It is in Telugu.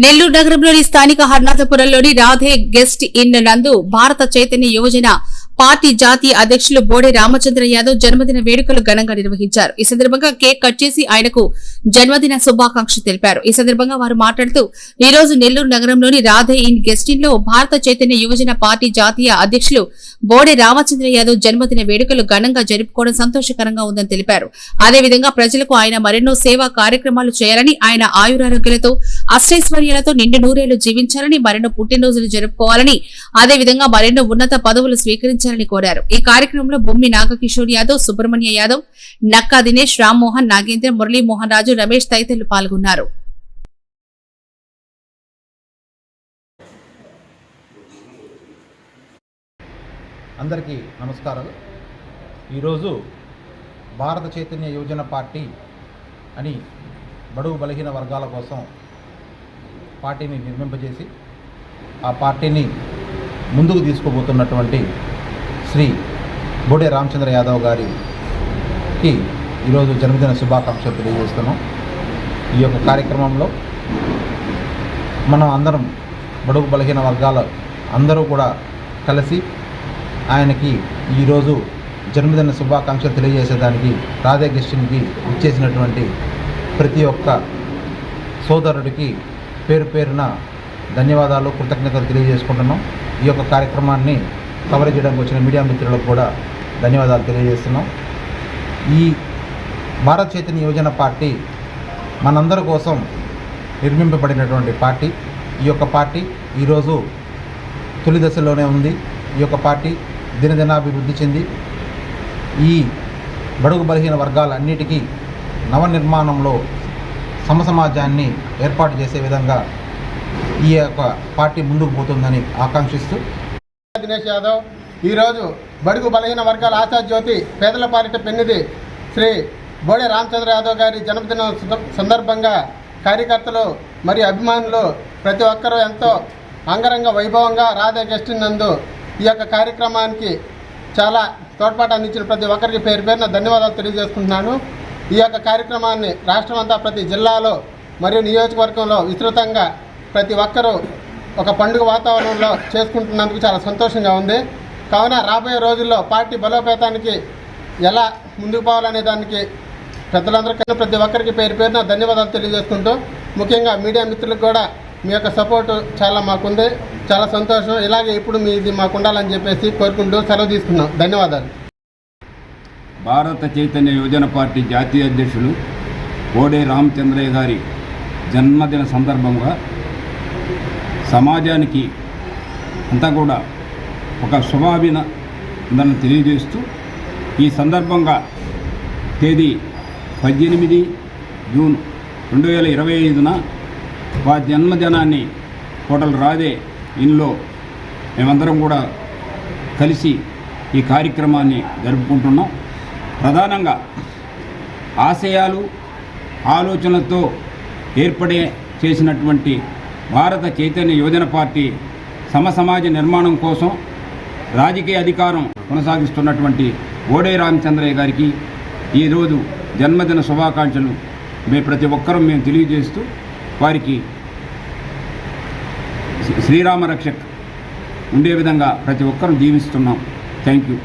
నెల్లూరు నగరంలోని స్థానిక హర్నాథపురంలోని రాధే గెస్ట్ ఇన్ నందు భారత చైతన్య యువజన పార్టీ జాతీయ అధ్యక్షులు బోడే రామచంద్ర యాదవ్ జన్మదిన వేడుకలు ఘనంగా నిర్వహించారు. ఈ సందర్భంగా కేక్ కట్ చేసి ఆయనకు జన్మదిన శుభాకాంక్షలు తెలిపారు. ఈ సందర్భంగా వారు మాట్లాడుతూ ఈ రోజు నెల్లూరు నగరంలోని రాధే ఇన్ గెస్ట్ ఇన్లో భారత చైతన్య యువజన పార్టీ జాతీయ అధ్యక్షులు బోడే రామచంద్ర యాదవ్ జన్మదిన వేడుకలు ఘనంగా జరుపుకోవడం సంతోషకరంగా ఉందని తెలిపారు. అదేవిధంగా ప్రజలకు ఆయన మరెన్నో సేవా కార్యక్రమాలు చేయాలని ఆయన ఆయురారోగ్యాలతో అష్టైశ్వర్యాలతో నిండు నూరేళ్ళు జీవించాలని మరెన్నో పుట్టినరోజులు జరుపుకోవాలని అదేవిధంగా మరెన్నో ఉన్నత పదవులు స్వీకరించాలని కోరారు. ఈ కార్యక్రమంలో బొమ్మి నాగకిషోర్ యాదవ్ సుబ్రహ్మణ్య యాదవ్ నక్కా దినేష్ రామ్మోహన్ నాగేంద్ర మురళీమోహన్ రాజు రమేష్ తదితరులు పాల్గొన్నారు. అందరికీ నమస్కారాలు. ఈరోజు భారత చైతన్య యువజన పార్టీ అని బడుగు బలహీన వర్గాల కోసం పార్టీని నిర్మింపజేసి ఆ పార్టీని ముందుకు తీసుకుపోతున్నటువంటి శ్రీ బోడే రామచంద్ర యాదవ్ గారికి ఈరోజు జన్మదిన శుభాకాంక్షలు తెలియజేస్తున్నాం. ఈ యొక్క కార్యక్రమంలో మనం అందరం బడుగు బలహీన వర్గాల అందరూ కూడా కలిసి ఆయనకి ఈరోజు జన్మదిన శుభాకాంక్షలు తెలియజేసేదానికి రాధాకృష్ణునికి ఇచ్చేసినటువంటి ప్రతి ఒక్క సోదరుడికి పేరు పేరున ధన్యవాదాలు కృతజ్ఞతలు తెలియజేసుకుంటున్నాం. ఈ యొక్క కార్యక్రమాన్ని కవరేజ్ చేయడానికి వచ్చిన మీడియా మిత్రులకు కూడా ధన్యవాదాలు తెలియజేస్తున్నాం. ఈ భారత చైతన్య యువజన పార్టీ మనందరి కోసం నిర్మింపబడినటువంటి పార్టీ. ఈ యొక్క పార్టీ ఈరోజు తొలి దశలోనే ఉంది. ఈ యొక్క పార్టీ దినదినాభివృద్ధి చెంది ఈ బడుగు బలహీన వర్గాలన్నిటికీ నవనిర్మాణంలో సమసమాజాన్ని ఏర్పాటు చేసే విధంగా ఈ యొక్క పార్టీ ముందుకు పోతుందని ఆకాంక్షిస్తూ దినేష్ యాదవ్. ఈరోజు బడుగు బలహీన వర్గాల ఆశా జ్యోతి పేదల పాలిట పెన్నిది శ్రీ బోడే రామచంద్ర యాదవ్ గారి జన్మదిన సందర్భంగా కార్యకర్తలు మరియు అభిమానులు ప్రతి ఒక్కరూ ఎంతో అంగరంగ వైభవంగా రాధా గెస్ట్ నందు ఈ యొక్క కార్యక్రమానికి చాలా తోడ్పాటు అందించిన ప్రతి ఒక్కరికి పేరు పేరున ధన్యవాదాలు తెలియజేసుకుంటున్నాను. ఈ యొక్క కార్యక్రమాన్ని రాష్ట్రం అంతా ప్రతి జిల్లాలో మరియు నియోజకవర్గంలో విస్తృతంగా ప్రతి ఒక్కరూ ఒక పండుగ వాతావరణంలో చేసుకుంటున్నందుకు చాలా సంతోషంగా ఉంది. కావున రాబోయే రోజుల్లో పార్టీ బలోపేతానికి ఎలా ముందుకు పోవాలనే దానికి పెద్దలందరికీ ప్రతి ఒక్కరికి పేరు పేరున ధన్యవాదాలు తెలియజేసుకుంటూ ముఖ్యంగా మీడియా మిత్రులకు కూడా మీ యొక్క సపోర్టు చాలా మాకుంది. చాలా సంతోషం. ఇలాగే ఇప్పుడు మీది మాకు ఉండాలని చెప్పేసి కోరుకుంటూ సెలవు తీసుకున్నాం. ధన్యవాదాలు. భారత చైతన్య యువజన పార్టీ జాతీయ అధ్యక్షులు కోడే రామచంద్రయ్య గారి జన్మదిన సందర్భంగా సమాజానికి అంతా కూడా ఒక శుభాభినందనను తెలియజేస్తూ ఈ సందర్భంగా తేదీ పద్దెనిమిది జూన్ రెండు వేల ఇరవై ఐదున వారి జన్మదినాన్ని హోటల్ రాధే ఇన్లో మేమందరం కూడా కలిసి ఈ కార్యక్రమాన్ని జరుపుకుంటున్నాం. ప్రధానంగా ఆశయాలు ఆలోచనలతో ఏర్పడే చేసినటువంటి భారత చైతన్య యువజన పార్టీ సమసమాజ నిర్మాణం కోసం రాజకీయ అధికారం కొనసాగిస్తున్నటువంటి ఓడే రామచంద్రయ్య గారికి ఈరోజు జన్మదిన శుభాకాంక్షలు. మేము ప్రతి ఒక్కరూ మేము తెలియజేస్తూ వారికి శ్రీరామ రక్షక్ ఉండే విధంగా ప్రతి ఒక్కరూ జీవిస్తున్నాం థ్యాంక్ యూ.